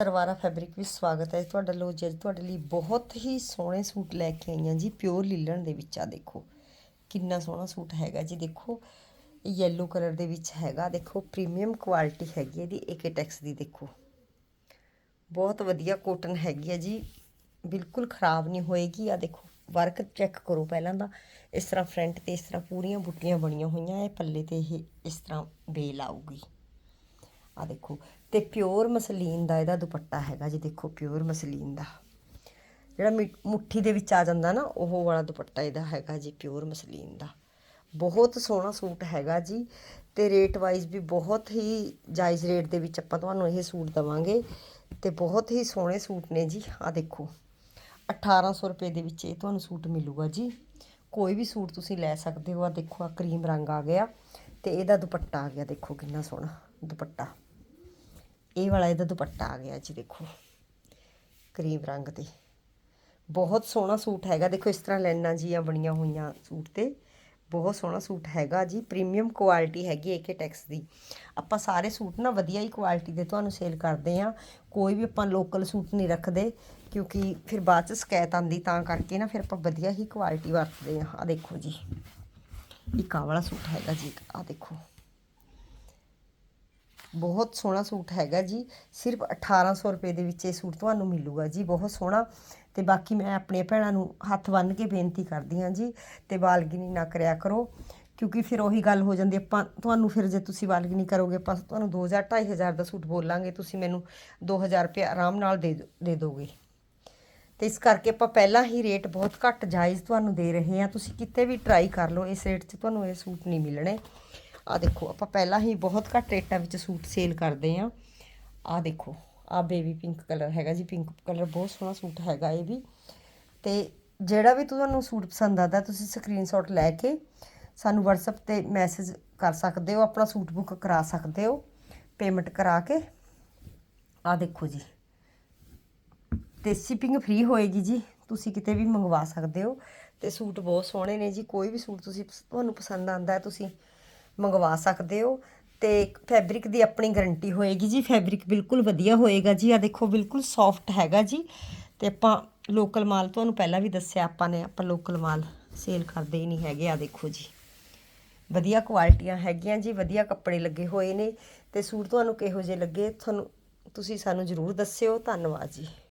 ਸਰਵਾਰਾ fabric ਵਿੱਚ ਸਵਾਗਤ ਹੈ ਤੁਹਾਡਾ। ਲੋ ਜੀ, ਅੱਜ ਤੁਹਾਡੇ ਲਈ ਬਹੁਤ ਹੀ ਸੋਹਣੇ ਸੂਟ ਲੈ ਕੇ ਆਈਆਂ ਜੀ ਪਿਓਰ ਲੀਲਣ ਦੇ ਵਿੱਚ। ਆ ਦੇਖੋ, ਕਿੰਨਾ ਸੋਹਣਾ ਸੂਟ ਹੈਗਾ ਜੀ। ਦੇਖੋ ਯੈਲੋ ਕਲਰ ਦੇ ਵਿੱਚ ਹੈਗਾ। ਦੇਖੋ ਪ੍ਰੀਮੀਅਮ ਕੁਆਲਿਟੀ ਹੈਗੀ ਇਹਦੀ ਇਹਦੀ ਏਕੇਟੈਕਸ ਦੀ ਦੇਖੋ। ਬਹੁਤ ਵਧੀਆ ਕੋਟਨ ਹੈਗੀ ਹੈ ਜੀ। ਬਿਲਕੁਲ ਖਰਾਬ ਨਹੀਂ ਹੋਏਗੀ। ਆ ਦੇਖੋ ਵਰਕ ਚੈੱਕ ਕਰੋ ਪਹਿਲਾਂ ਦਾ ਇਸ ਤਰ੍ਹਾਂ ਫਰੰਟ ਤੇ ਇਸ ਤਰ੍ਹਾਂ ਪੂਰੀਆਂ ਬੁੱਟੀਆਂ ਬਣੀਆਂ ਹੋਈਆਂ। ਇਹ ਪੱਲੇ ਤੇ ਇਹ ਇਸ ਤਰ੍ਹਾਂ ਬੇਲ ਆਊਗੀ। ਆ ਦੇਖੋ, ਤੇ ਪਿਓਰ ਮਸਲੀਨ ਦਾ ਇਹਦਾ ਦੁਪੱਟਾ ਹੈਗਾ ਜੀ, ਦੇਖੋ ਪਿਓਰ ਮਸਲੀਨ ਦਾ। ਜਿਹੜਾ ਮਿ- ਮੁੱਠੀ ਦੇ ਵਿੱਚ ਆ ਜਾਂਦਾ ਨਾ, ਉਹ ਵਾਲਾ ਦੁਪੱਟਾ ਇਹਦਾ ਹੈਗਾ ਜੀ ਪਿਓਰ ਮਸਲੀਨ ਦਾ। ਬਹੁਤ ਸੋਹਣਾ ਸੂਟ ਹੈਗਾ ਜੀ, ਤੇ ਰੇਟ ਵਾਈਜ਼ ਵੀ ਬਹੁਤ ਹੀ ਜਾਇਜ਼ ਰੇਟ ਦੇ ਵਿੱਚ ਆਪਾਂ ਤੁਹਾਨੂੰ ਇਹ ਸੂਟ ਦਵਾਂਗੇ, ਤੇ ਬਹੁਤ ਹੀ ਸੋਹਣੇ ਸੂਟ ਨੇ ਜੀ ਆ ਦੇਖੋ। 1800 ਰੁਪਏ ਦੇ ਵਿੱਚ ਇਹ ਤੁਹਾਨੂੰ ਸੂਟ ਮਿਲੂਗਾ ਜੀ। ਕੋਈ ਵੀ ਸੂਟ ਤੁਸੀਂ ਲੈ ਸਕਦੇ ਹੋ ਆ ਦੇਖੋ ਆ ਕਰੀਮ ਰੰਗ ਆ ਗਿਆ, ਤੇ ਇਹਦਾ ਦੁਪੱਟਾ ਆ ਗਿਆ, ਦੇਖੋ ਕਿੰਨਾ ਸੋਹਣਾ ਦੁਪੱਟਾ। ਇਹ ਵਾਲਾ ਇਹਦਾ ਦੁਪੱਟਾ ਆ ਗਿਆ ਜੀ, ਦੇਖੋ। ਕਰੀਮ ਰੰਗ ਤੇ। ਬਹੁਤ ਸੋਹਣਾ ਸੂਟ ਹੈਗਾ। ਦੇਖੋ, ਇਸ ਤਰ੍ਹਾਂ ਲਾਈਨਾਂ ਜੀਆਂ ਬਣੀਆਂ ਹੋਈਆਂ ਸੂਟ ਤੇ। ਬਹੁਤ ਸੋਹਣਾ ਸੂਟ ਹੈਗਾ ਜੀ। ਪ੍ਰੀਮੀਅਮ ਕੁਆਲਿਟੀ ਹੈਗੀ ਏਕੇ ਟੈਕਸ ਦੀ। ਆਪਾਂ ਸਾਰੇ ਸੂਟ ਨਾ ਵਧੀਆ ਹੀ ਕੁਆਲਿਟੀ ਦੇ ਤੁਹਾਨੂੰ ਸੇਲ ਕਰਦੇ ਆ। ਕੋਈ ਵੀ ਆਪਾਂ ਲੋਕਲ ਸੂਟ ਨਹੀਂ ਰੱਖਦੇ, ਕਿਉਂਕਿ ਫਿਰ ਬਾਅਦ ਚ ਸ਼ਿਕਾਇਤ ਆਂਦੀ ਤਾਂ ਕਰਕੇ ਨਾ ਫਿਰ ਆਪਾਂ ਵਧੀਆ ਹੀ ਕੁਆਲਿਟੀ ਵਰਤਦੇ ਆ। ਆ ਦੇਖੋ ਜੀ। ਇੱਕ ਆਹ ਵਾਲਾ ਸੂਟ ਹੈਗਾ ਜੀ। ਆ ਦੇਖੋ। ਬਹੁਤ ਸੋਹਣਾ ਸੂਟ ਹੈਗਾ ਜੀ। ਸਿਰਫ 1800 ਰੁਪਏ ਦੇ ਵਿੱਚ ਇਹ ਸੂਟ ਤੁਹਾਨੂੰ ਮਿਲੂਗਾ ਜੀ, ਬਹੁਤ ਸੋਹਣਾ। ਤੇ ਬਾਕੀ ਮੈਂ ਆਪਣੀਆਂ ਭੈਣਾਂ ਨੂੰ ਹੱਥ ਬੰਨ੍ਹ ਕੇ ਬੇਨਤੀ ਕਰਦੀ ਹਾਂ ਜੀ, ਤੇ ਵਾਲਗਿਨੀ ਨਾ ਕਰਿਆ ਕਰੋ। ਕਿਉਂਕਿ ਫਿਰ ਉਹੀ ਗੱਲ ਹੋ ਜਾਂਦੀ ਆਪਾਂ ਤੁਹਾਨੂੰ ਫਿਰ ਜੇ ਤੁਸੀਂ ਵਾਲਗਿਨੀ ਕਰੋਗੇ, ਆਪਾਂ ਤੁਹਾਨੂੰ 2000 2500 ਦਾ ਸੂਟ ਬੋਲਾਂਗੇ, ਤੁਸੀਂ ਮੈਨੂੰ 2000 ਰੁਪਏ ਆਰਾਮ ਨਾਲ ਦੇ ਦੇ ਦੋਗੇ। ਤੇ ਇਸ ਕਰਕੇ ਆਪਾਂ ਪਹਿਲਾਂ ਹੀ ਰੇਟ ਬਹੁਤ ਘੱਟ ਜਾਇਜ਼ ਤੁਹਾਨੂੰ ਦੇ ਰਹੇ ਹਾਂ। ਤੁਸੀਂ ਕਿਤੇ ਵੀ ਟਰਾਈ ਕਰ ਲਓ, ਇਸ ਰੇਟ 'ਚ ਤੁਹਾਨੂੰ ਇਹ ਸੂਟ ਨਹੀਂ ਮਿਲਣੇ। ਆ ਦੇਖੋ, ਆਪਾਂ ਪਹਿਲਾਂ ਹੀ ਬਹੁਤ ਘੱਟ ਰੇਟਾਂ ਵਿੱਚ ਸੂਟ ਸੇਲ ਕਰਦੇ ਹਾਂ। ਆ ਦੇਖੋ, ਆ ਬੇਬੀ ਪਿੰਕ ਕਲਰ ਹੈਗਾ ਜੀ ਪਿੰਕ ਕਲਰ ਬਹੁਤ ਸੋਹਣਾ ਸੂਟ ਹੈਗਾ ਇਹ ਵੀ। ਤੇ ਜਿਹੜਾ ਵੀ ਤੁਹਾਨੂੰ ਸੂਟ ਪਸੰਦ ਆਦਾ ਤੁਸੀਂ ਸਕਰੀਨਸ਼ਾਟ ਲੈ ਕੇ ਸਾਨੂੰ WhatsApp ਤੇ ਮੈਸੇਜ ਕਰ ਸਕਦੇ ਹੋ, ਆਪਣਾ ਸੂਟ ਬੁੱਕ ਕਰਾ ਸਕਦੇ ਹੋ ਪੇਮੈਂਟ ਕਰਾ ਕੇ। ਆ ਦੇਖੋ ਜੀ। ਤੇ ਸ਼ਿਪਿੰਗ ਫ੍ਰੀ ਹੋਏਗੀ ਜੀ, ਤੁਸੀਂ ਕਿਤੇ ਵੀ ਮੰਗਵਾ ਸਕਦੇ ਹੋ। ਤੇ ਸੂਟ ਬਹੁਤ ਸੋਹਣੇ ਨੇ ਜੀ, ਕੋਈ ਵੀ ਸੂਟ ਤੁਸੀਂ ਤੁਹਾਨੂੰ ਪਸੰਦ ਆਂਦਾ ਹੈ, ਤੁਸੀਂ ਮੰਗਵਾ ਸਕਦੇ ਹੋ ਤੇ ਫੈਬਰਿਕ ਦੀ ਆਪਣੀ ਗਾਰੰਟੀ ਹੋਏਗੀ ਜੀ। ਫੈਬਰਿਕ ਬਿਲਕੁਲ ਵਧੀਆ ਹੋਏਗਾ ਜੀ। ਆ ਦੇਖੋ, ਬਿਲਕੁਲ ਸੌਫਟ ਹੈਗਾ ਜੀ। ਤੇ ਆਪਾਂ ਲੋਕਲ ਮਾਲ ਤੁਹਾਨੂੰ ਪਹਿਲਾਂ ਵੀ ਦੱਸਿਆ, ਆਪਾਂ ਨੇ, ਆਪਾਂ ਲੋਕਲ ਮਾਲ ਸੇਲ ਕਰਦੇ ਹੀ ਨਹੀਂ ਹੈਗੇ ਆ ਦੇਖੋ ਜੀ। ਵਧੀਆ ਕੁਆਲਿਟੀਆਂ ਹੈਗੀਆਂ ਜੀ, ਵਧੀਆ ਕੱਪੜੇ ਲੱਗੇ ਹੋਏ ਨੇ ਤੇ ਸੂਟ ਤੁਹਾਨੂੰ ਕਿਹੋ ਜਿਹੇ ਲੱਗੇ, ਤੁਹਾਨੂੰ ਤੁਸੀਂ ਸਾਨੂੰ ਜ਼ਰੂਰ ਦੱਸਿਓ। ਧੰਨਵਾਦ ਜੀ।